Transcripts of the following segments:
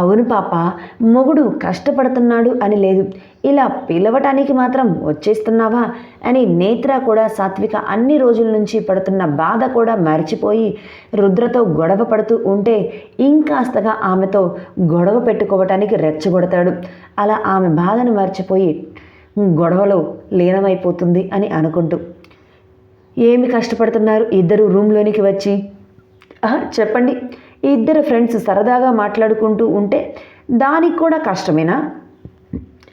అవును పాప మొగుడు కష్టపడుతున్నాడు అని లేదు. ఇలా పిలవటానికి మాత్రం వచ్చేస్తున్నావా అని నేత్ర కూడా సాత్విక అన్ని రోజుల నుంచి పడుతున్న బాధ కూడా మర్చిపోయి రుద్రతో గొడవ పడుతూ ఉంటే ఇంకాస్తగా ఆమెతో గొడవ పెట్టుకోవటానికి రెచ్చగొడతాడు. అలా ఆమె బాధను మర్చిపోయి గొడవలో లీనమైపోతుంది అని అనుకుంటూ. ఏమి కష్టపడుతున్నారు ఇద్దరు రూమ్లోనికి వచ్చి? చెప్పండి. ఇద్దరు ఫ్రెండ్స్ సరదాగా మాట్లాడుకుంటూ ఉంటే దానికి కూడా కష్టమేనా?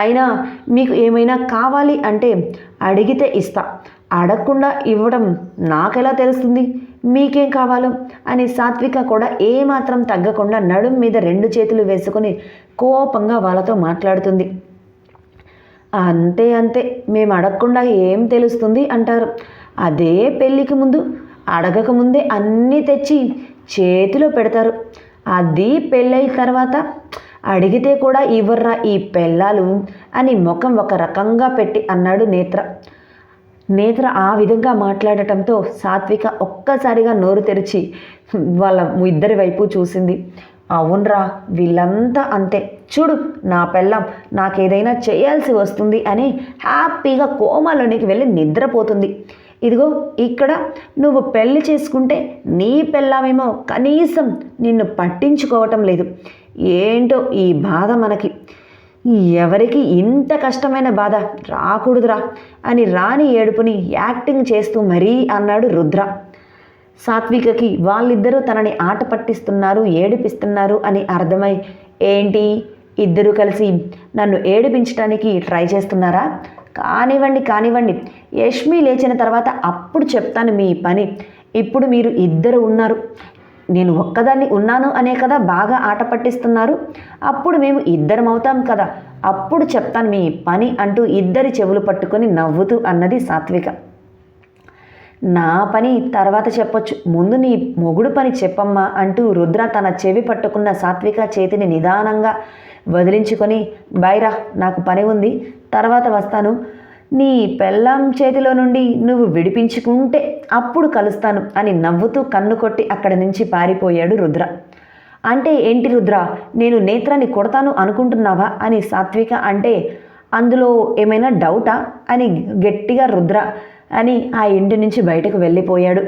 అయినా మీకు ఏమైనా కావాలి అంటే అడిగితే ఇస్తా. అడగకుండా ఇవ్వడం నాకెలా తెలుస్తుంది? మీకేం కావాలో? అని సాత్విక కూడా ఏమాత్రం తగ్గకుండా నడుం మీద రెండు చేతులు వేసుకొని కోపంగా వాళ్ళతో మాట్లాడుతుంది. అంతే అంతే మేము అడగకుండా ఏం తెలుస్తుంది అంటారు. అదే పెళ్ళికి ముందు అడగక ముందే అన్నీ తెచ్చి చేతిలో పెడతారు. అది పెళ్ళైన తర్వాత అడిగితే కూడా ఇవ్వర్రా ఈ పెళ్ళాలు అని ముఖం ఒక రకంగా పెట్టి అన్నాడు నేత్ర. నేత్ర ఆ విధంగా మాట్లాడటంతో సాత్విక ఒక్కసారిగా నోరు తెరిచి వాళ్ళ ఇద్దరి వైపు చూసింది. అవునరా వీళ్ళంతా అంతే. చూడు నా పెళ్ళం నాకేదైనా చేయాల్సి వస్తుంది అని హ్యాపీగా కోమాలోనికి వెళ్ళి నిద్రపోతుంది. ఇదిగో ఇక్కడ నువ్వు పెళ్ళి చేసుకుంటే నీ పెళ్ళామేమో కనీసం నిన్ను పట్టించుకోవటం లేదు. ఏంటో ఈ బాధ మనకి. ఎవరికి ఇంత కష్టమైన బాధ? రాకూడదురా అని రాని ఏడుపుని యాక్టింగ్ చేస్తూ మరీ అన్నాడు రుద్ర. సాత్వికకి వాళ్ళిద్దరూ తనని ఆట పట్టిస్తున్నారు ఏడిపిస్తున్నారు అని అర్థమై ఏంటి? ఇద్దరు కలిసి నన్ను ఏడిపించడానికి ట్రై చేస్తున్నారా? కానివ్వండి కానివ్వండి. యష్మి లేచిన తర్వాత అప్పుడు చెప్తాను మీ పని. ఇప్పుడు మీరు ఇద్దరు ఉన్నారు. నేను ఒక్కదాన్ని ఉన్నాను అనే కదా బాగా ఆట పట్టిస్తున్నారు. అప్పుడు మేము ఇద్దరం అవుతాం కదా. అప్పుడు చెప్తాను మీ పని అంటూ ఇద్దరి చెవులు పట్టుకొని నవ్వుతూ అన్నది సాత్విక. నా పని తర్వాత చెప్పొచ్చు. ముందు నీ మొగుడు పని చెప్పమ్మా అంటూ రుద్ర తన చెవి పట్టుకున్న సాత్విక చేతిని నిదానంగా వదిలించుకొని బైరా నాకు పని ఉంది. తర్వాత వస్తాను. నీ పెళ్ళాం చేతిలో నుండి నువ్వు విడిపించుకుంటే అప్పుడు కలుస్తాను అని నవ్వుతూ కన్ను కొట్టి అక్కడి నుంచి పారిపోయాడు రుద్ర. అంటే ఏంటి రుద్ర? నేను నేత్రాన్ని కొడతాను అనుకుంటున్నావా? అని సాత్విక అంటే అందులో ఏమైనా డౌటా? అని గట్టిగా రుద్ర అని ఆ ఇంటి నుంచి బయటకు వెళ్ళిపోయాడు.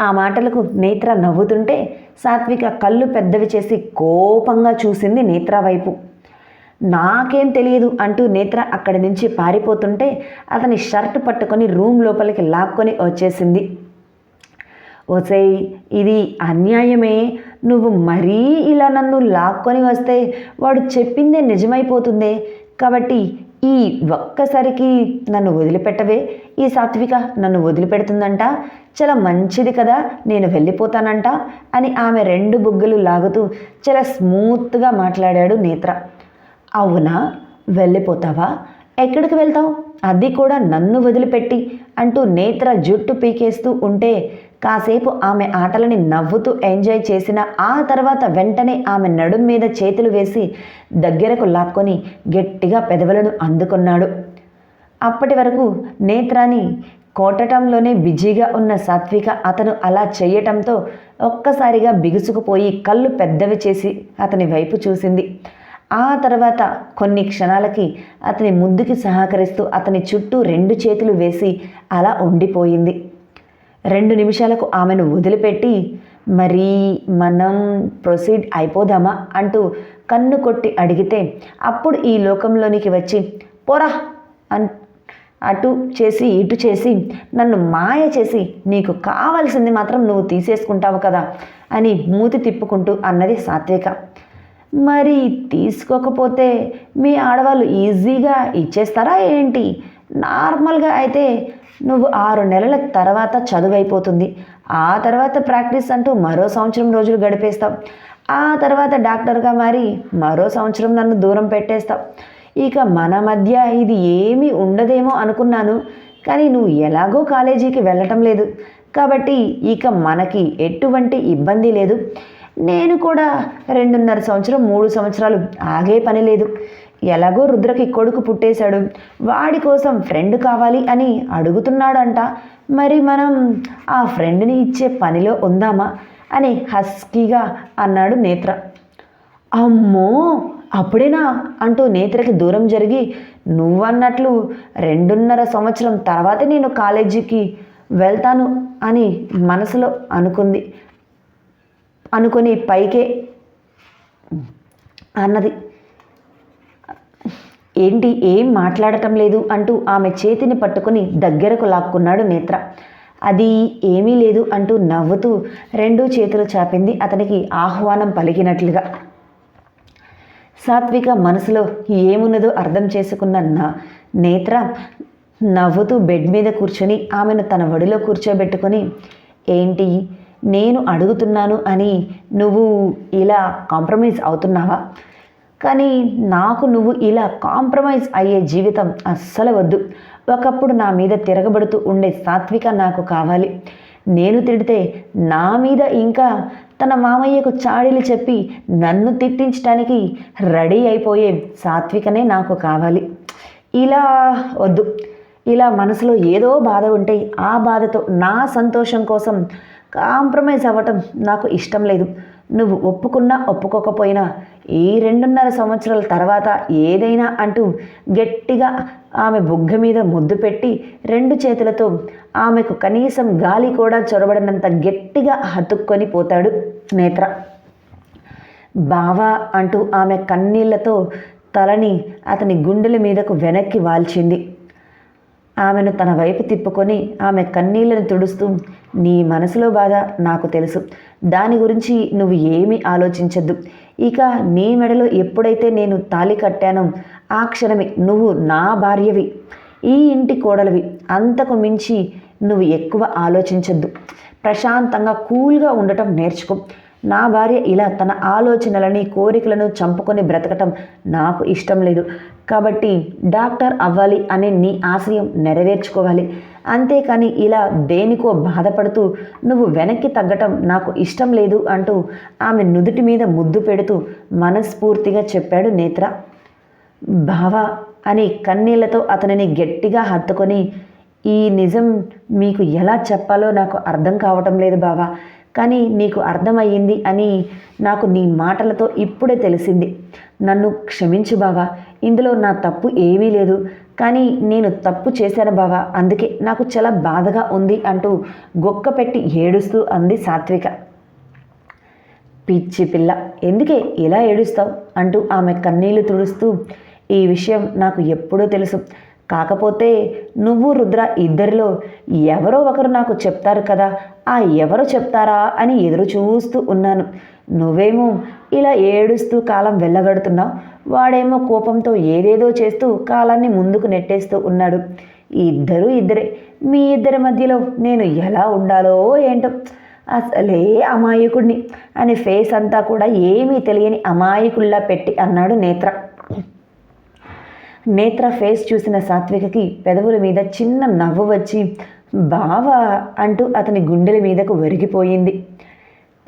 ఆ మాటలకు నేత్ర నవ్వుతుంటే సాత్విక కళ్ళు పెద్దవి చేసి కోపంగా చూసింది నేత్ర వైపు. నాకేం తెలియదు అంటూ నేత్ర అక్కడి నుంచి పారిపోతుంటే అతని షర్ట్ పట్టుకొని రూమ్ లోపలికి లాక్కొని వచ్చేసింది. ఓసేయ్ ఇది అన్యాయమే. నువ్వు మరీ ఇలా నన్ను లాక్కొని వస్తే వాడు చెప్పిందే నిజమైపోతుందే. కాబట్టి ఈ ఒక్కసారికి నన్ను వదిలిపెట్టవే. ఈ సాత్విక నన్ను వదిలిపెడుతుందంట. చాలా మంచిది కదా నేను వెళ్ళిపోతానంట అని ఆమె రెండు బుగ్గలు లాగుతూ చాలా స్మూత్గా మాట్లాడాడు నేత్ర. అవునా? వెళ్ళిపోతావా? ఎక్కడికి వెళ్తావు? అది కూడా నన్ను వదిలిపెట్టి అంటూ నేత్ర జుట్టు పీకేస్తూ ఉంటే కాసేపు ఆమె ఆటలని నవ్వుతూ ఎంజాయ్ చేసిన ఆ తర్వాత వెంటనే ఆమె నడుం మీద చేతులు వేసి దగ్గరకు లాక్కొని గట్టిగా పెదవులను అందుకున్నాడు. అప్పటి వరకు నేత్రాని కోటటంలోనే బిజీగా ఉన్న సాత్విక అతను అలా చేయటంతో ఒక్కసారిగా బిగుసుకుపోయి కళ్ళు పెద్దవి చేసి అతని వైపు చూసింది. ఆ తర్వాత కొన్ని క్షణాలకి అతని ముందుకి సహకరిస్తూ అతని చుట్టూ రెండు చేతులు వేసి అలా ఉండిపోయింది. రెండు నిమిషాలకు ఆమెను వదిలిపెట్టి మరి మనం ప్రొసీడ్ అయిపోదామా? అంటూ కన్ను కొట్టి అడిగితే అప్పుడు ఈ లోకంలోనికి వచ్చి పోరా! అన్ అటు చేసి ఇటు చేసి నన్ను మాయ చేసి నీకు కావాల్సింది మాత్రం నువ్వు తీసేసుకుంటావు కదా! అని మూతి తిప్పుకుంటూ అన్నది సాత్విక. మరి తీసుకోకపోతే మీ ఆడవాళ్ళు ఈజీగా ఇచ్చేస్తారా ఏంటి? నార్మల్గా అయితే నువ్వు ఆరు నెలల తర్వాత చదువు అయిపోతుంది ఆ తర్వాత ప్రాక్టీస్ అంటూ మరో సంవత్సరం రోజులు గడిపేస్తావు. ఆ తర్వాత డాక్టర్గా మారి మరో సంవత్సరం నన్ను దూరం పెట్టేస్తావు. ఇక మన మధ్య ఇది ఏమీ ఉండదేమో అనుకున్నాను. కానీ నువ్వు ఎలాగో కాలేజీకి వెళ్ళటం లేదు. కాబట్టి ఇక మనకి ఎటువంటి ఇబ్బంది లేదు. నేను కూడా రెండున్నర సంవత్సరం మూడు సంవత్సరాలు ఆగే పని లేదు. ఎలాగో రుద్రకి కొడుకు పుట్టేశాడు. వాడి కోసం ఫ్రెండ్ కావాలి అని అడుగుతున్నాడంట. మరి మనం ఆ ఫ్రెండ్ని ఇచ్చే పనిలో ఉందామా? అని హస్కీగా అన్నాడు నేత్ర. అమ్మో! అప్పుడేనా? అంటూ నేత్రకి దూరం జరిగి నువ్వన్నట్లు రెండున్నర సంవత్సరం తర్వాతే నేను కాలేజీకి వెళ్తాను అని మనసులో అనుకుంది. అనుకొని పైకే అన్నది. ఏంటి ఏం మాట్లాడటం లేదు అంటూ ఆమె చేతిని పట్టుకుని దగ్గరకు లాక్కున్నాడు నేత్ర. అది ఏమీ లేదు అంటూ నవ్వుతూ రెండు చేతులు చాపింది అతనికి ఆహ్వానం పలికినట్లుగా. సాత్విక మనసులో ఏమున్నదో అర్థం చేసుకున్న నా నేత్ర నవ్వుతూ బెడ్ మీద కూర్చొని ఆమెను తన ఒడిలో కూర్చోబెట్టుకొని ఏంటి? నేను అడుగుతున్నాను అని నువ్వు ఇలా కాంప్రమైజ్ అవుతున్నావా? కానీ నాకు నువ్వు ఇలా కాంప్రమైజ్ అయ్యే జీవితం అస్సలు వద్దు. ఒకప్పుడు నా మీద తిరగబడుతూ ఉండే సాత్విక నాకు కావాలి. నేను తిడితే నా మీద ఇంకా తన మామయ్యకు చాడీలు చెప్పి నన్ను తిట్టించడానికి రెడీ అయిపోయే సాత్వికనే నాకు కావాలి. ఇలా వద్దు. ఇలా మనసులో ఏదో బాధ ఉంటే ఆ బాధతో నా సంతోషం కోసం కాంప్రమైజ్ అవ్వటం నాకు ఇష్టం లేదు. నువ్వు ఒప్పుకున్నా ఒప్పుకోకపోయినా ఈ రెండున్నర సంవత్సరాల తర్వాత ఏదైనా అంటూ గట్టిగా ఆమె బుగ్గ మీద ముద్దు పెట్టి రెండు చేతులతో ఆమెకు కనీసం గాలి కూడా చొరబడినంత గట్టిగా హత్తుక్కొని పోతాడు నేత్ర. బావా అంటూ ఆమె కన్నీళ్ళతో తలని అతని గుండెల మీదకు వెనక్కి వాల్చింది. ఆమెను తన వైపు తిప్పుకొని ఆమె కన్నీళ్ళను తుడుస్తూ నీ మనసులో బాధ నాకు తెలుసు. దాని గురించి నువ్వు ఏమీ ఆలోచించద్దు. ఇక నీ మెడలో ఎప్పుడైతే నేను తాలి కట్టానో ఆ క్షణమే నువ్వు నా భార్యవి. ఈ ఇంటి కోడలివి. అంతకు మించి నువ్వు ఎక్కువ ఆలోచించద్దు. ప్రశాంతంగా కూల్గా ఉండటం నేర్చుకో. నా భార్య ఇలా తన ఆలోచనలని కోరికలను చంపుకొని బ్రతకటం నాకు ఇష్టం లేదు. కాబట్టి డాక్టర్ అవ్వాలి అనే నీ ఆశయం నెరవేర్చుకోవాలి. అంతేకాని ఇలా దేనికో బాధపడుతూ నువ్వు వెనక్కి తగ్గటం నాకు ఇష్టం లేదు అంటూ ఆమె నుదుటి మీద ముద్దు పెడుతూ మనస్ఫూర్తిగా చెప్పాడు నేత్ర. బావా అని కన్నీళ్ళతో అతనిని గట్టిగా హత్తుకొని ఈ నిజం మీకు ఎలా చెప్పాలో నాకు అర్థం కావటం లేదు బావా. కానీ నీకు అర్థమయ్యింది అని నాకు నీ మాటలతో ఇప్పుడే తెలిసింది. నన్ను క్షమించు బావా ఇందులో నా తప్పు ఏమీ లేదు. కానీ నేను తప్పు చేశాను బావా అందుకే నాకు చాలా బాధగా ఉంది అంటూ గొక్క పెట్టి ఏడుస్తూ అంది సాత్విక. పిచ్చి పిల్ల ఎందుకే ఇలా ఏడుస్తావు? అంటూ ఆమె కన్నీళ్ళు తుడుస్తూ ఈ విషయం నాకు ఎప్పుడూ తెలుసు. కాకపోతే నువ్వు రుద్ర ఇద్దరిలో ఎవరో ఒకరు నాకు చెప్తారు కదా ఆ ఎవరు చెప్తారా అని ఎదురు చూస్తూ ఉన్నాను. నువ్వేమో ఇలా ఏడుస్తూ కాలం వెళ్ళగడుతున్నావు. వాడేమో కోపంతో ఏదేదో చేస్తూ కాలాన్ని ముందుకు నెట్టేస్తూ ఉన్నాడు. ఇద్దరు ఇద్దరే. మీ ఇద్దరి మధ్యలో నేను ఎలా ఉండాలో ఏంటో. అసలే అమాయకుడిని అని ఫేస్ అంతా కూడా ఏమీ తెలియని అమాయకుల్లా పెట్టి అన్నాడు నేత్ర. నేత్ర ఫేస్ చూసిన సాత్వికకి పెదవుల మీద చిన్న నవ్వు వచ్చి బావా అంటూ అతని గుండెల మీదకు ఒరిగిపోయింది.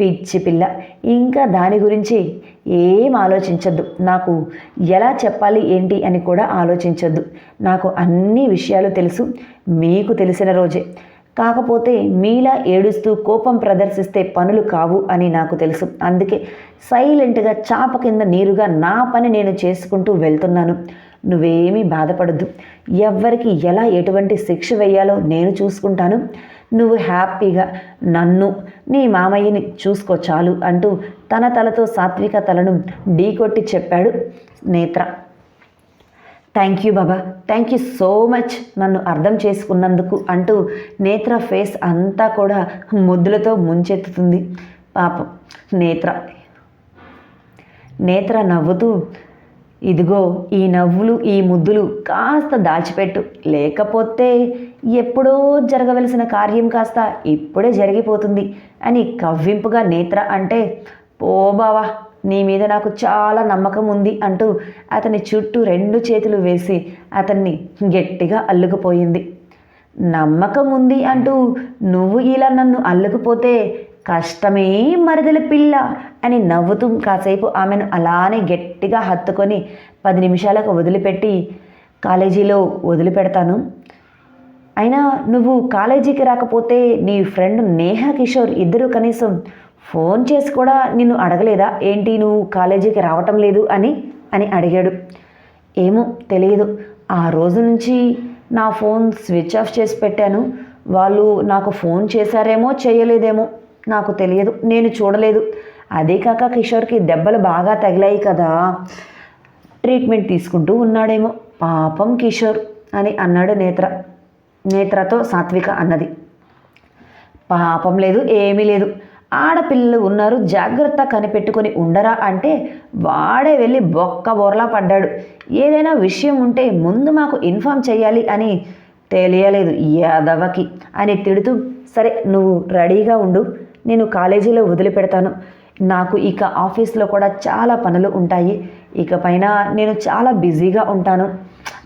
పిచ్చి పిల్ల ఇంకా దాని గురించి ఏం ఆలోచించద్దు. నాకు ఎలా చెప్పాలి ఏంటి అని కూడా ఆలోచించద్దు. నాకు అన్ని విషయాలు తెలుసు మీకు తెలిసిన రోజే. కాకపోతే మీలా ఏడుస్తూ కోపం ప్రదర్శిస్తే పనులు కావు అని నాకు తెలుసు. అందుకే సైలెంట్గా చాప కింద నీరుగా నా పని నేను చేసుకుంటూ వెళ్తున్నాను. నువ్వేమీ బాధపడద్దు. ఎవ్వరికి ఎలా ఎటువంటి శిక్ష వేయాలో నేను చూసుకుంటాను. నువ్వు హ్యాపీగా నన్ను నీ మామయ్యని చూసుకో చాలు అంటూ తన తలతో సాత్విక తలను ఢీకొట్టి చెప్పాడు Netra. Thank you Baba. Thank you so much నన్ను అర్థం చేసుకున్నందుకు అంటూ నేత్ర ఫేస్ అంతా కూడా ముద్దులతో ముంచెత్తుతుంది. పాపం నేత్ర. నేత్ర నవ్వుతూ ఇదిగో ఈ నవ్వులు ఈ ముద్దులు కాస్త దాచిపెట్టు. లేకపోతే ఎప్పుడో జరగవలసిన కార్యం కాస్త ఇప్పుడే జరిగిపోతుంది అని కవ్వింపుగా నేత్ర అంటే పో బావా నీ మీద నాకు చాలా నమ్మకం ఉంది అంటూ అతని చుట్టూ రెండు చేతులు వేసి అతన్ని గట్టిగా అల్లుకుపోయింది. నమ్మకం ఉంది అంటూ నువ్వు ఇలా నన్ను అల్లుకుపోతే కష్టమే మరదల పిల్ల అని నవ్వుతూ కాసేపు ఆమెను అలానే గట్టిగా హత్తుకొని పది నిమిషాలకు వదిలిపెట్టి కాలేజీలో వదిలిపెడతాను. అయినా నువ్వు కాలేజీకి రాకపోతే నీ ఫ్రెండ్ నేహా కిషోర్ ఇద్దరు కనీసం ఫోన్ చేసి కూడా నిన్ను అడగలేదా? ఏంటి నువ్వు కాలేజీకి రావటం లేదు అని? అని అడిగాడు. ఏమో తెలియదు. ఆ రోజు నుంచి నా ఫోన్ స్విచ్ ఆఫ్ చేసి పెట్టాను. వాళ్ళు నాకు ఫోన్ చేశారేమో చేయలేదేమో నాకు తెలియదు నేను చూడలేదు. అదే కాక కిషోర్కి దెబ్బలు బాగా తగిలాయి కదా. ట్రీట్మెంట్ తీసుకుంటూ ఉన్నాడేమో. పాపం కిషోర్ అని అన్నాడు నేత్ర. నేత్రతో సాత్విక అన్నది. పాపం లేదు ఏమీ లేదు. ఆడపిల్లలు ఉన్నారు జాగ్రత్త కనిపెట్టుకొని ఉండరా అంటే వాడే వెళ్ళి బొక్క బోర్లా పడ్డాడు. ఏదైనా విషయం ఉంటే ముందు మాకు ఇన్ఫామ్ చేయాలి అని తెలియలేదు యాదవకి అని తిడుతూ సరే నువ్వు రెడీగా ఉండు. నేను కాలేజీలో వదిలిపెడతాను. నాకు ఇక ఆఫీస్లో కూడా చాలా పనులు ఉంటాయి. ఇక పైన నేను చాలా బిజీగా ఉంటాను.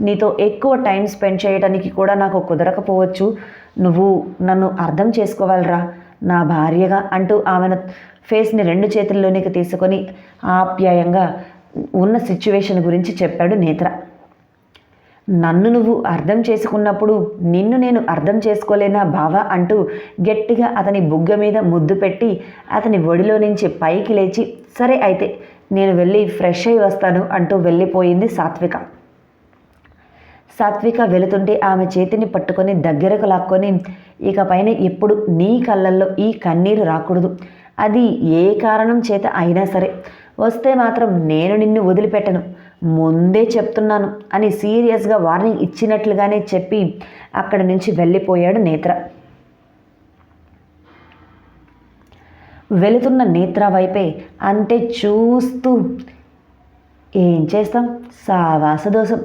నీతో ఎక్కువ టైం స్పెండ్ చేయడానికి కూడా నాకు కుదరకపోవచ్చు. నువ్వు నన్ను అర్థం చేసుకోవాలిరా. నా భార్యగా అంటూ ఆమెను ఫేస్ని రెండు చేతుల్లోనికి తీసుకొని ఆప్యాయంగా ఉన్న సిచ్యువేషన్ గురించి చెప్పాడు నేత్ర. నన్ను నువ్వు అర్థం చేసుకున్నప్పుడు నిన్ను నేను అర్థం చేసుకోలేనా బావా అంటూ గట్టిగా అతని బుగ్గ మీద ముద్దు పెట్టి అతని ఒడిలో నుంచి పైకి లేచి సరే అయితే నేను వెళ్ళి ఫ్రెష్ అయి వస్తాను అంటూ వెళ్ళిపోయింది సాత్విక. సాత్విక వెళుతుంటే ఆమె చేతిని పట్టుకొని దగ్గరకు లాక్కొని ఇక పైన ఎప్పుడు నీ కళ్ళల్లో ఈ కన్నీరు రాకూడదు. అది ఏ కారణం చేత అయినా సరే వస్తే మాత్రం నేను నిన్ను వదిలిపెట్టను. ముందే చెప్తున్నాను అని సీరియస్గా వార్నింగ్ ఇచ్చినట్లుగానే చెప్పి అక్కడి నుంచి వెళ్ళిపోయాడు నేత్ర. వెళుతున్న నేత్ర వైపే అంతే చూస్తూ ఏం చేస్తాం? సావాస దోషం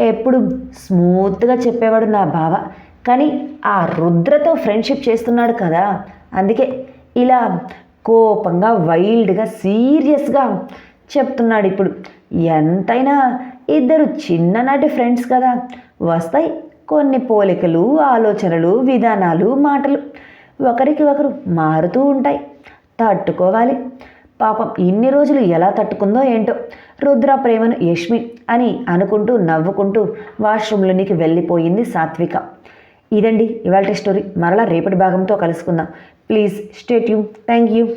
ఎప్పుడు స్మూత్గా చెప్పేవాడు నా బావ. కానీ ఆ రుద్రతో ఫ్రెండ్షిప్ చేస్తున్నాడు కదా. అందుకే ఇలా కోపంగా వైల్డ్గా సీరియస్గా చెప్తున్నాడు ఇప్పుడు. ఎంతైనా ఇద్దరు చిన్ననాటి ఫ్రెండ్స్ కదా. వస్తాయి కొన్ని పోలికలు ఆలోచనలు విధానాలు మాటలు. ఒకరికి ఒకరు మారుతూ ఉంటాయి. తట్టుకోవాలి. పాపం ఇన్ని రోజులు ఎలా తట్టుకుందో ఏంటో. రుద్ర ప్రేమను యష్మి అని అనుకుంటూ నవ్వుకుంటూ వాష్రూమ్లోనికి వెళ్ళిపోయింది సాత్విక. ఇదండి ఇవాళ స్టోరీ. మరలా రేపటి భాగంతో కలుసుకుందాం. ప్లీజ్ స్టేట్ యూ థ్యాంక్ యూ.